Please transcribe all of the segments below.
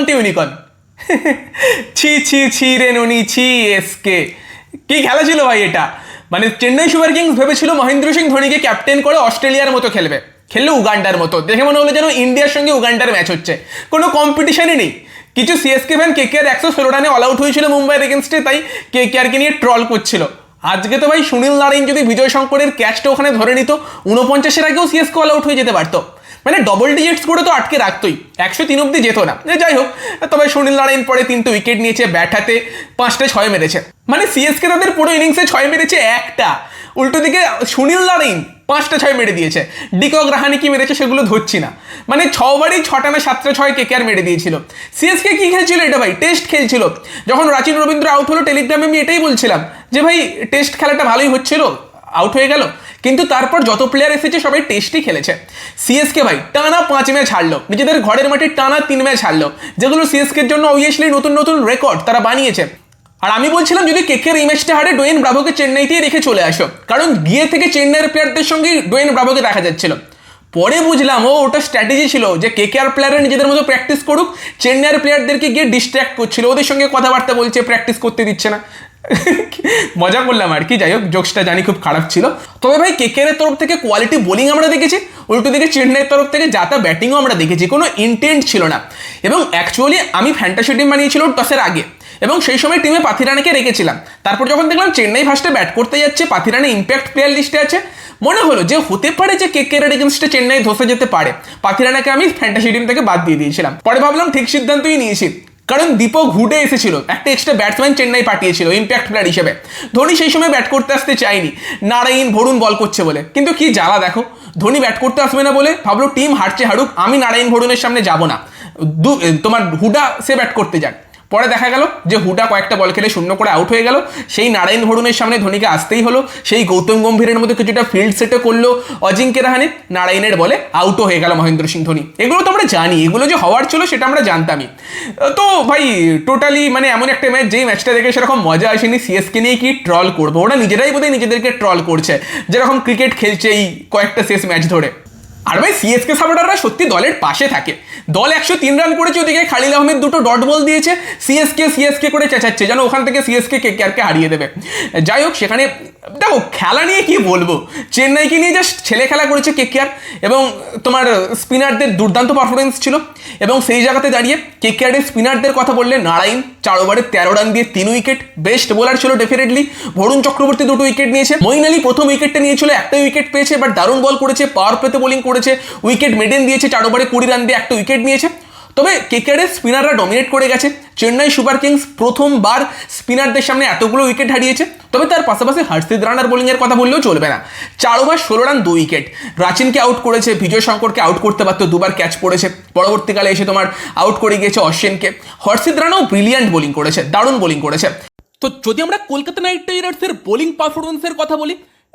Welcome to ইউনিকন ছি ছি ছি রে ননি, ছি এসকে কি খেলা ছিল ভাই এটা? মানে চেন্নাই সুপার কিংস ভেবেছিল মহেন্দ্র সিং ধোনিকে ক্যাপ্টেন করে অস্ট্রেলিয়ার মতো খেলবে। খেললে উগান্ডার মতো। দেখে মনে হলো যেন ইন্ডিয়ার সঙ্গে উগান্ডার ম্যাচ হচ্ছে। কোনো কম্পিটিশনই নেই। কিছু সিএসকে ফ্যান কে কে আর একশো ষোলো রানে অল আউট হয়েছিল মুম্বাইয়ের এগেনস্টে তাই কে কে আরকে নিয়ে ট্রল করছিল। আজকে তো ভাই সুনীল নারায়ণ যদি বিজয় শঙ্করের ক্যাচটা ওখানে ধরে নিত উনপঞ্চাশের আগেও সিএসকে অল আউট হয়ে যেতে পারতো। মানে ডবল ডিজিটস করে তো আটকে রাখতোই। একশো তিন অব্দি যেত না। যাই হোক, তবে সুনীল নারায়ণ পরে তিনটে উইকেট নিয়েছে ব্যাট হাতে পাঁচটা ছয় মেরেছে। মানে সিএসকে তাদের পুরো ইনিংসে ছয় মেরেছে একটা। উল্টো দিকে সুনীল নারায়ণ পাঁচটা ছয় মেরে দিয়েছে। ডিকক রাহানি কি মেরেছে সেগুলো ধরছি না। মানে ছবারই ছটা না সাতটা ছয় কে আর মেরে দিয়েছিল। সিএসকে কি খেলছিল এটা ভাই? টেস্ট খেলছিল। যখন রাচিন রবীন্দ্র আউট হলো টেলিগ্রামে আমি এটাই বলছিলাম যে ভাই টেস্ট খেলাটা ভালোই হচ্ছিল। আউট হয়ে গেল। কিন্তু তারপর যত প্লেয়ার এসেছে, সবাই টেস্টই খেলেছে। সিএসকে ভাই, টানা পাঁচ ম্যাচ হারলো। নিজেদের ঘরের মাঠে টানা তিন ম্যাচ হারলো। যেগুলো সিএসকের জন্য অবভিয়াসলি নতুন নতুন রেকর্ড তারা বানিয়েছে। আর আমি বলছিলাম, যদি কেকের এই ম্যাচটা হারে ডোয়েন ব্রাভোকে চেন্নাইতেই রেখে চলে আসো। কারণ গিয়ে থেকে চেন্নাইয়ের প্লেয়ারদের সঙ্গে ডোয়েন ব্রাভোকে দেখা যাচ্ছিল। পরে বুঝলাম, ও ওটা স্ট্র্যাটেজি ছিল যে কে কে আর প্লেয়াররা নিজেদের মতো প্র্যাকটিস করুক, চেন্নাইয়ের প্লেয়ারদেরকে গিয়ে ডিস্ট্র্যাক্ট করছিল, ওদের সঙ্গে কথাবার্তা বলছে প্র্যাকটিস করতে দিচ্ছে না। মজা করলাম আর কি, যাই হোক জোকসটা জানি খুব খারাপ ছিল। তবে ভাই কেকের তরফ থেকে কোয়ালিটি বোলিং আমরা দেখেছি, উল্টো দিকে চেন্নাইয়ের তরফ থেকে যাতা ব্যাটিংও আমরা দেখেছি, কোনো ইন্টেন্ট ছিল না। এবং অ্যাকচুয়ালি আমি ফ্যান্টাসি টিম বানিয়েছিল টসের আগে। এবং সেই সময় টিমে পাথিরানাকে রেখেছিলাম। তারপর যখন দেখলাম চেন্নাই ফার্স্টে ব্যাট করতে যাচ্ছে পাথিরানা ইম্প্যাক্ট প্লেয়ার লিস্টে আছে। মনে হলো যে হতে পারে যে কে কের এগেনস্টে চেন্নাই ধসে যেতে পারে। পাথিরানাকে আমি ফ্যান্টাসি টিম থেকে বাদ দিয়ে দিয়েছিলাম। পরে ভাবলাম ঠিক সিদ্ধান্তই নিয়েছি। কারণ দীপক হুডে এসেছিল। একটা এক্সট্রা ব্যাটসম্যান চেন্নাই পাঠিয়েছিল ইম্প্যাক্ট প্লেয়ার হিসেবে। ধোনি সেই সময় ব্যাট করতে আসতে চায়নি। নারায়ণ ভরুণ বল করছে বলে। কিন্তু কি জ্বালা দেখো, ধোনি ব্যাট করতে আসবে না বলে ভাবলো টিম হারছে হারুক, আমি নারায়ণ ভরুণের সামনে যাব না। তোমার হুডা সে ব্যাট করতে যাক। পরে দেখা গেল যে হুডা কয়েকটা বল খেলে শূন্য করে আউট হয়ে গেল। সেই নারায়ণ ভরুণের সামনে ধোনিকে আসতেই হলো। সেই গৌতম গম্ভীরের মধ্যে কিছুটা ফিল্ড সেটে করল অজিঙ্ক্য রাহানে। নারায়ণের বলে আউটও হয়ে গেল মহেন্দ্র সিং ধোনি। এগুলো তো আমরা জানি, এগুলো যে হওয়ার ছিল সেটা আমরা জানতামই। তো ভাই টোটালি মানে এমন একটা ম্যাচ যেই ম্যাচটা দেখে সেরকম মজা আসেনি। সিএসকে নিয়ে কি ট্রল করব? ওরা নিজেরাই বোধহয় নিজেদেরকে ট্রল করছে। যেরকম ক্রিকেট খেলছে এই কয়েকটা শেষ ম্যাচ ধরে। আর ভাই সিএসকে সাপোর্টাররা সত্যি দলের পাশে থাকে। দল একশো তিন রান করেছে, ওদিকে খালিল আহমেদ দুটো ডট বল দিয়েছে। সিএসকে সিএসকে করে চেঁচাচ্ছে, যেন ওখান থেকে সিএসকে কে কেয়ারকে হারিয়ে দেবে। যাই হোক, সেখানে দেখো, খেলা নিয়ে কি বলব? চেন্নাইকে নিয়ে জাস্ট ছেলে খেলা করেছে কে কেয়ার এবং তোমার স্পিনারদের দুর্দান্ত পারফরমেন্স ছিল। এবং সেই জায়গাতে দাঁড়িয়ে কে কেয়ারের স্পিনারদের কথা বললে নারায়ণ, চার ওভারে তেরো রান দিয়ে তিন উইকেট বেস্ট বোলার ছিল ডেফিনেটলি বরুণ চক্রবর্তী দুটো উইকেট নিয়েছে। মইন আলী প্রথম উইকেটটা নিয়েছিল, একটা উইকেট পেয়েছে বাট দারুণ বল করেছে পাওয়ার পেতে বোলিং করেছে। উইকেট মেডেন দিয়েছে চার ওভারে কুড়ি রান দিয়ে একটা উইকেট নিয়েছে। তবে কেকেআরের স্পিনাররা ডমিনেট করে গেছে। চেন্নাই সুপার কিংস প্রথমবার স্পিনারদের সামনে এতগুলো উইকেট হারিয়েছে। তবে তার পাশাপাশি হর্ষিদ রানার বোলিংয়ের কথা বললেও চলবে না। চার ওভার ষোলো রান দু উইকেট রাচিনকে আউট করেছে, বিজয় শঙ্করকে আউট করতে পারতো, দুবার ক্যাচ পড়েছে। পরবর্তীকালে এসে তোমার আউট করে গিয়েছে অশ্বিনকে। হর্ষিদ রানাও ব্রিলিয়ান্ট বোলিং করেছে, দারুণ বোলিং করেছে। তো যদি আমরা কলকাতা নাইট রাইডার্সের বোলিং পারফরমেন্সের কথা বলি,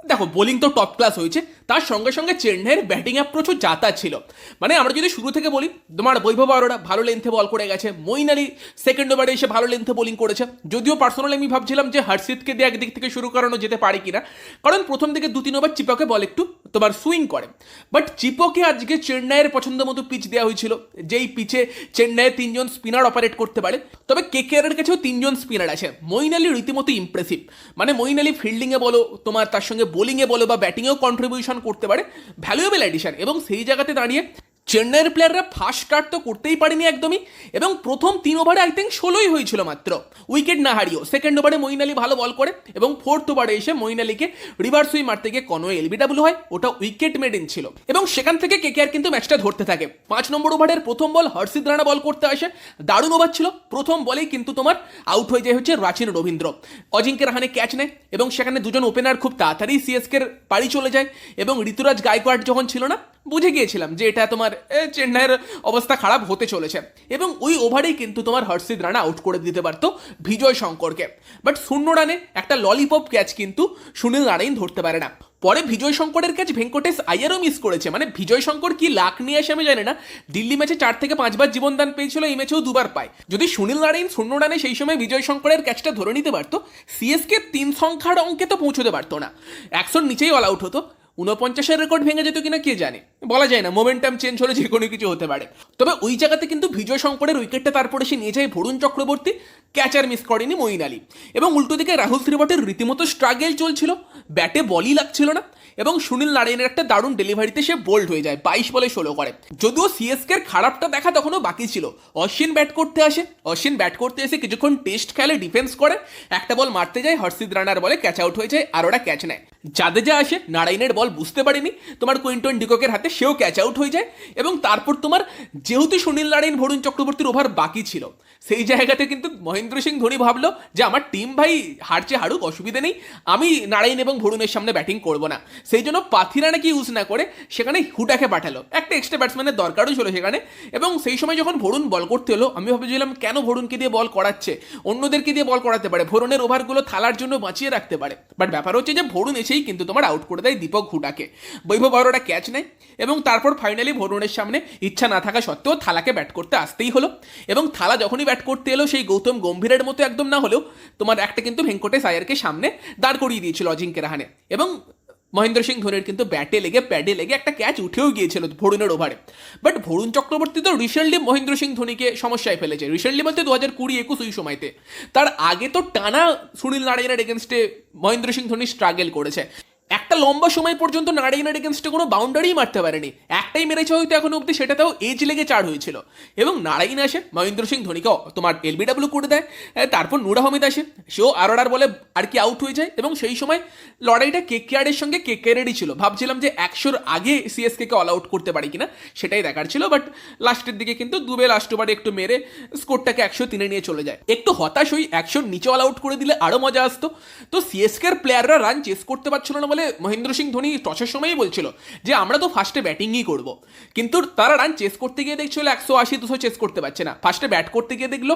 দেখো বোলিং তো টপ ক্লাস হয়েছে। তার সঙ্গে সঙ্গে চেন্নাইয়ের ব্যাটিং অ্যাপ্রোচও যাতা ছিল। মানে আমরা যদি শুরু থেকে বলি, তোমার বৈভব আরোরা ভালো লেন্থে বল করে গেছে মইন আলী সেকেন্ড ওভারে এসে ভালো লেন্থে বোলিং করেছে। যদিও পার্সোনালি আমি ভাবছিলাম যে হর্ষিতকে দিয়ে একদিক থেকে শুরু করানো যেতে পারে কিনা, কারণ প্রথম দিকে দু তিন ওভার চিপকে বল একটু তোমার সুইং করে। বাট চিপকে আজকে চেন্নাইয়ের পছন্দ মতো পিচ দেওয়া হয়েছিল, যেই পিচে চেন্নাইয়ের তিনজন স্পিনার অপারেট করতে পারে। তবে কে কেয়ারের কাছেও তিনজন স্পিনার আছে মইন আলী রীতিমতো ইমপ্রেসিভ মানে মইন আলী ফিল্ডিংয়ে বলো, তোমার তার সঙ্গে বোলিংয়ে বলো বা ব্যাটিংয়েও কন্ট্রিবিউশন করতে পারে ভ্যালুয়েবল অ্যাডিশন এবং সেই জায়গাতে দাঁড়িয়ে চেন্নাইয়ের প্লেয়াররা ফার্স্ট স্টার্ট তো করতেই পারেনি একদমই, এবং প্রথম তিন ওভারে আই থিঙ্ক ষোলোই হয়েছিল মাত্র। উইকেট না হারিয়েও। সেকেন্ড ওভারে মইন আলী ভালো বল করে, এবং ফোর্থ ওভারে এসে মইন আলীকে রিভার্স সুই মারতে গিয়ে কোনো এলবিডাব্লিউ হয়, ওটা উইকেট মেডেন ছিল। এবং সেখান থেকে কেকেআর কিন্তু ম্যাচটা ধরতে থাকে। পাঁচ নম্বর ওভারের প্রথম বল হর্ষিদ রানা বল করতে আসে। দারুণ ওভার ছিল। প্রথম বলেই কিন্তু তোমার আউট হয়ে যায় হচ্ছে রাচিন রবীন্দ্র। অজিঙ্ক্য রাহানে ক্যাচ নেয়, এবং সেখানে দুজন ওপেনার খুব তাড়াতাড়ি সিএসকের বাড়ি চলে যায়, এবং ঋতুরাজ গায়কোয়াড যখন ছিল না বুঝে গিয়েছিলাম যে এটা তোমার চেন্নাইয়ের অবস্থা খারাপ হতে চলেছে। এবং ওই ওভারেই কিন্তু তোমার হর্ষিদ রানা আউট করে দিতে পারতো বিজয় শঙ্করকে। বাট শূন্য রানে একটা ললিপপ ক্যাচ কিন্তু সুনীল নারায়ণ ধরতে পারে না। পরে বিজয় শঙ্করের ক্যাচ ভেঙ্কটেশ আয়ারও মিস করেছে। মানে বিজয় শঙ্কর কি লাখ নিয়ে আসে আমি জানি না। দিল্লি ম্যাচে চার থেকে পাঁচবার জীবনদান পেয়েছিল, এই ম্যাচেও দুবার পায়। যদি সুনীল নারায়ণ শূন্য রানে সেই সময় বিজয় শঙ্করের ক্যাচটা ধরে নিতে পারতো সিএসকে তিন সংখ্যার অঙ্কে তো পৌঁছতে পারতো না। একশোর নিচেই অল আউট হতো। উনপঞ্চাশের রেকর্ড ভেঙে যেত কিনা কে জানে? বলা যায় না মোমেন্টাম চেঞ্জ হলে যে কোনো কিছু হতে পারে। তবে ওই জায়গাতে কিন্তু বিজয় শঙ্করের উইকেটটা তারপরে সে নিয়ে যায় ভরুণ চক্রবর্তী ক্যাচার মিস করেনি মঈন আলী। এবং উল্টো দিকে রাহুল ত্রিপাঠীর রীতিমতো স্ট্রাগেল চলছিল, ব্যাটে বলই লাগছিল না, এবং সুনীল নারায়ণের একটা দারুণ ডেলিভারিতে সে বোল্ড হয়ে যায়, বাইশ বলে ষোলো করে। যদিও সিএসকের খারাপটা দেখা তখনও বাকি ছিল, অশ্বিন ব্যাট করতে আসে। অশ্বিন ব্যাট করতে এসে কিছুক্ষণ টেস্ট খেলে ডিফেন্স করে, একটা বল মারতে যায় হর্ষিদ রানার বলে ক্যাচ আউট হয়ে যায়, আর ওরা ক্যাচ নেয়। জাদেজা আসে, নারায়ণের বল বুঝতে পারেনি। তোমার কুইন্টন ডিককের হাতে সেও ক্যাচ আউট হয়ে যায় এবং তারপর তোমার যেহেতু সুনীল নারায়ণ ভরুণ চক্রবর্তীর ওভার বাকি ছিল, সেই জায়গাতে কিন্তু মহেন্দ্র সিং ধোনি ভাবলো যে আমার টিম ভাই হারছে হারুক, অসুবিধা নেই, আমি নারায়ণ এবং ভরুণের সামনে ব্যাটিং করব না। সেই জন্য পাথিরানাকে ইউজ না করে সেখানে হুটাকে পাঠালো। একটা এক্সট্রা ব্যাটসম্যানের দরকারও ছিল সেখানে এবং সেই সময় যখন ভরুণ বল করতে হলো আমি ভাবছিলাম কেন ভরুণকে দিয়ে বল করাচ্ছে? অন্যদেরকে দিয়ে বল করাতে পারে ভরুণের ওভারগুলো থালার জন্য বাঁচিয়ে রাখতে পারে। বাট ব্যাপার হচ্ছে যে ভরুণ এসেই কিন্তু তোমার আউট করে দেয় দীপক হুটাকে। বৈভব বড়টা ক্যাচ নেয় এবং তারপর ফাইনালি ভরুণের সামনে ইচ্ছা না থাকা সত্ত্বেও থালাকে ব্যাট করতে আসতেই হলো। এবং থালা যখনই ব্যাট করতে এলো, সেই গৌতম গম্ভীরের মতো একদম না হলেও তোমার একটা কিন্তু ভেঙ্কটেশ আয়ারকে সামনে দাঁড় করিয়ে দিয়েছিল অজিঙ্কে রাহানে এবং মহেন্দ্র সিং ধোনির কিন্তু ব্যাটে লেগে প্যাডে লেগে একটা ক্যাচ উঠেও গিয়েছিল ভরুণের ওভারে বাট ভরুণ চক্রবর্তী তো রিসেন্টলি মহেন্দ্র সিং ধোনিকে সমস্যায় ফেলেছে। রিসেন্টলি বলতে দু হাজার কুড়ি একুশ ওই সময়তে। তার আগে তো টানা সুনীল নারায়ণের এগেনস্টে মহেন্দ্র সিং ধোনি স্ট্রাগল করেছে। একটা লম্বা সময় পর্যন্ত নারায়ণের এগেনস্টে কোনো বাউন্ডারি মারতে পারেনি। একটাই মেরেছে হয়তো এখন অব্দি সেটাতেও এজ লেগে চার হয়েছিল। এবং নারায়ণ আসে মহেন্দ্র সিং ধোনিকে তোমার এলবিডাব্লিউ করে দেয়। তারপর নুর আহমেদ আসে। সেও আরোরার বলে আর কি আউট হয়ে যায়। এবং সেই সময় লড়াইটা কেকেআরের সঙ্গে কেকেআরেরই ছিল। ভাবছিলাম যে একশোর আগে সিএসকে কে অল আউট করতে পারি কিনা, সেটাই দেখার ছিল। বাট লাস্টের দিকে কিন্তু দুবে লাস্ট ওভারে একটু মেরে স্কোরটাকে একশো তিনে নিয়ে চলে যায়। একটু হতাশ হই, একশোর নিচে অল আউট করে দিলে আরও মজা আসতো। তো সিএসকের প্লেয়াররা রান চেস করতে পারছিল না বলে মহেন্দ্র সিং ধোনি টসের সময়ই বলছিল যে, আমরা তো ফার্স্টে ব্যাটিংই করব। কিন্তু তারা রান চেস করতে গিয়ে দেখছিল একশো আশি, দুশো চেস করতে পারছে না। ফার্স্টে ব্যাট করতে গিয়ে দেখল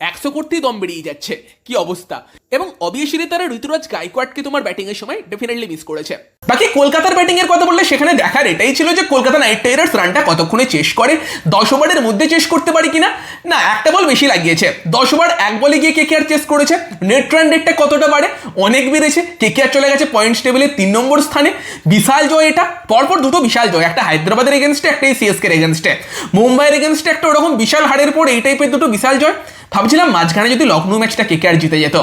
একশো করতেই দম বেরিয়ে যাচ্ছে। কি অবস্থা? এবং অবভিয়াসলি তারা ঋতুরাজ গাইকোয়াডকে তোমার ব্যাটিংয়ের সময় ডেফিনেটলি মিস করেছে। বাকি কলকাতার ব্যাটিং এর কথা বললে সেখানে দেখার এটাই ছিল যে কলকাতা নাইট রাইডার্স রানটা কতক্ষণে চেস করে, দশ ওভারের মধ্যে চেস করতে পারে কিনা? না, একটা বল বেশি লাগিয়েছে। দশ ওভার এক বলে গিয়ে কেকেআর চেস করেছে? নেট রান রেটটা কতটা বাড়ে? অনেক বেড়েছে। কেকেআর চলে গেছে পয়েন্টস টেবিলের তিন নম্বর স্থানে? বিশাল জয় এটা। পরপর দুটো বিশাল জয়। একটা হায়দ্রাবাদের এগেনস্টে একটা এই সিএসকের এগেনস্টে মুম্বাইয়ের এগেনস্টে একটা ওরকম বিশাল হারের পর এই টাইপের দুটো বিশাল জয়। ভাবছিলাম মাঝখানে যদি লখনৌ ম্যাচটা কেকেআর জিতে যেত।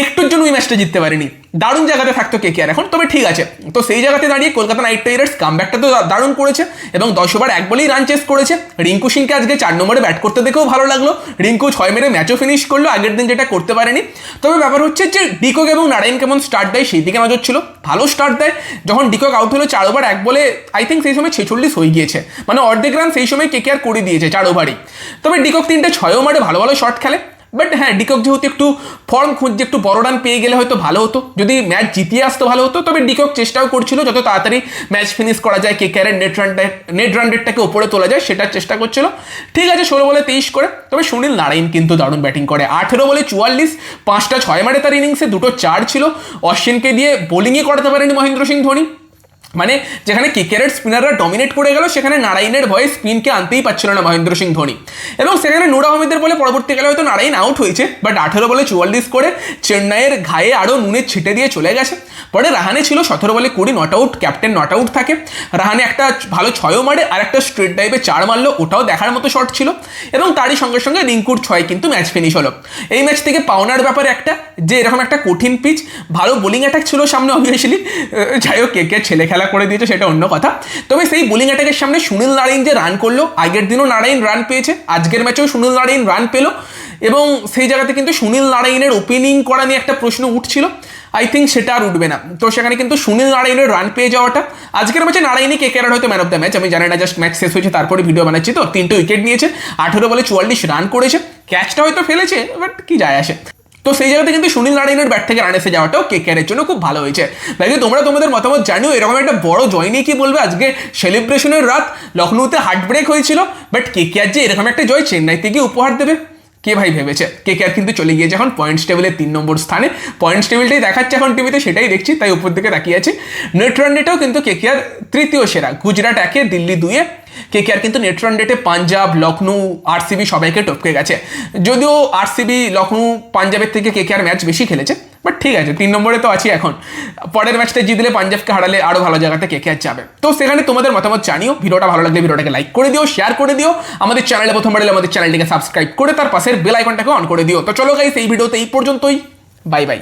একটুর জন্য ওই ম্যাচটা জিততে পারেনি। দারুণ জায়গাতে থাকতো কে এখন তবে ঠিক আছে। তো সেই জায়গাতে দাঁড়িয়ে কলকাতা নাইট রাইডার্স কামব্যাকটা তো দারুণ করেছে এবং দশ ওভার এক বলেই রান চেস করেছে। রিঙ্কু সিংকে আজকে চার নম্বরে ব্যাট করতে দেখেও ভালো লাগল। রিঙ্কু ছয় মেরে ম্যাচও ফিনিশ করল, আগের দিন যেটা করতে পারেনি। তবে ব্যাপার হচ্ছে যে ডিকক এবং নারায়ণ কেমন স্টার্ট দেয় সেই দিকে নজর ছিল। ভালো স্টার্ট দেয়। যখন ডিকক আউট হলো চার ওভার এক বলে আই থিঙ্ক সেই সময় ছেচল্লিশ হয়ে গিয়েছে। মানে অর্ধেক রান সেই সময় কে আর করে দিয়েছে চার ওভারই তবে ডিকক তিনটে ছয়ও মারে ভালো ভালো শট খেলে। বাট হ্যাঁ ডিকক যেহেতু একটু ফর্ম খুঁজছে, একটু বড় রান পেয়ে গেলে হয়তো ভালো হতো। যদি ম্যাচ জিতিয়ে আসতো ভালো হতো, তবে ডিকক চেষ্টাও করছিল যত তাড়াতাড়ি ম্যাচ ফিনিশ করা যায় কে ক্যারের নেট রান নেট রান রেটটাকে ওপরে তোলা যায়, সেটার চেষ্টা করছিল। ঠিক আছে, ষোলো বলে তেইশ করে, তবে সুনীল নারায়ণ কিন্তু দারুণ ব্যাটিং করে। আঠেরো বলে চুয়াল্লিশ, পাঁচটা ছয় মারে তার ইনিংসে দুটো চার ছিল। অশ্বিনকে দিয়ে বোলিংই করাতে পারেনি মহেন্দ্র সিং ধোনি। মানে যেখানে কেকেরের স্পিনাররা ডমিনেট করে গেল, সেখানে নারায়ণের ভয়ে স্পিনকে আনতেই পারছিল না মহেন্দ্র সিং ধোনি। এবং সেখানে নূর আহমেদের বলে পরবর্তীকালে হয়তো নারায়ণ আউট হয়েছে বাট আঠেরো বলে চুয়াল্লিশ করে চেন্নাইয়ের ঘায়ে আরও নুনের ছিটে দিয়ে চলে গেছে। পরে রাহানে ছিল সতেরো বলে কুড়ি not out captain not out থাকে। রাহানে একটা ভালো ছয়ও মারে, আর একটা স্ট্রেট ডাইভে চার মারলো, ওটাও দেখার মতো শট ছিল। এবং তারই সঙ্গে সঙ্গে রিঙ্কুর ছয় কিন্তু ম্যাচ ফিনিশ হলো। এই ম্যাচ থেকে পাওনার ব্যাপার একটা, যে এরকম একটা কঠিন পিচ ভালো বোলিং অ্যাটাক ছিল সামনে অবভিয়াসলি যাই হোক, কে কে ছেলে খেলা করে দিয়েছে, সেটা অন্য কথা। তবে সেই বোলিং অ্যাটাকের সামনে সুনীল নারায়ণ যে রান করল, আগের দিনও নারায়ণ রান পেয়েছে, আজকের ম্যাচেও সুনীল নারায়ণ রান পেল। এবং সেই জায়গাতে কিন্তু সুনীল নারায়ণের ওপেনিং করা নিয়ে একটা প্রশ্ন উঠছিল। আই থিঙ্ক সেটা আর উঠবে না। তো সেখানে কিন্তু সুনীল নারায়ণের রান পেয়ে যাওয়াটা। আজকের ম্যাচে নারায়ণই কে কেরার হয়তো ম্যান অফ দ্য ম্যাচ আমি জানি না জাস্ট ম্যাচ শেষ হয়েছে, তারপরে ভিডিও বানাচ্ছি। তো তিনটে উইকেট নিয়েছে, আঠেরো বলে চুয়াল্লিশ রান করেছে। ক্যাচটা হয়তো ফেলেছে বাট কি যায় আসে। তো সেই জায়গাতে কিন্তু সুনীল নারায়ণের ব্যাট থেকে রান এসে যাওয়াটাও কে কেয়ারের জন্য খুব ভালো হয়েছে। বাকি তোমরা তোমাদের মতামত জানিও, এরকম একটা বড় জয় নিয়ে কি বলবে? আজকে সেলিব্রেশনের রাত লখনৌতে হার্ট ব্রেক হয়েছিল বাট কে কেয়ার যে এরকম একটা জয় চেন্নাইতে গিয়ে উপহার দেবে, কে ভাই ভেবেছে? কে কে কিন্তু চলে গিয়েছে এখন পয়েন্টস টেবিলের তিন নম্বর স্থানে। পয়েন্টস টেবিলটাই দেখাচ্ছে এখন টিভিতে সেটাই দেখছি, তাই উপর দিকে তাকিয়ে আছে। নেট রান কিন্তু কে কে তৃতীয় সেরা, গুজরাট একে, দিল্লি দুয়ে। কে কে আর কিন্তু নেট রান রেটে পাঞ্জাব লখনৌ আরসিবি সবাইকে টপকে গেছে। যদিও আরসিবি লখনৌ পাঞ্জাবের থেকে কে কে আর ম্যাচ বেশি খেলেছে বাট ঠিক আছে, তিন নম্বরে তো আছি এখন। পরের ম্যাচটা জিতলে পাঞ্জাবকে হারালে আরও ভালো জায়গাতে কে কে আর যাবে। তো সেখানে তোমাদের মতামত জানিও, ভিডিওটা ভালো লাগলে ভিডিওটাকে লাইক করে দিও শেয়ার করে দিও। আমাদের চ্যানেলে প্রথমবার এলে আমাদের চ্যানেলটিকে সাবস্ক্রাইব করে তার পাশের বেল আইকনটাকে অন করে দিও। তো চলো গাইস এই ভিডিওতে এই পর্যন্তই। Bye bye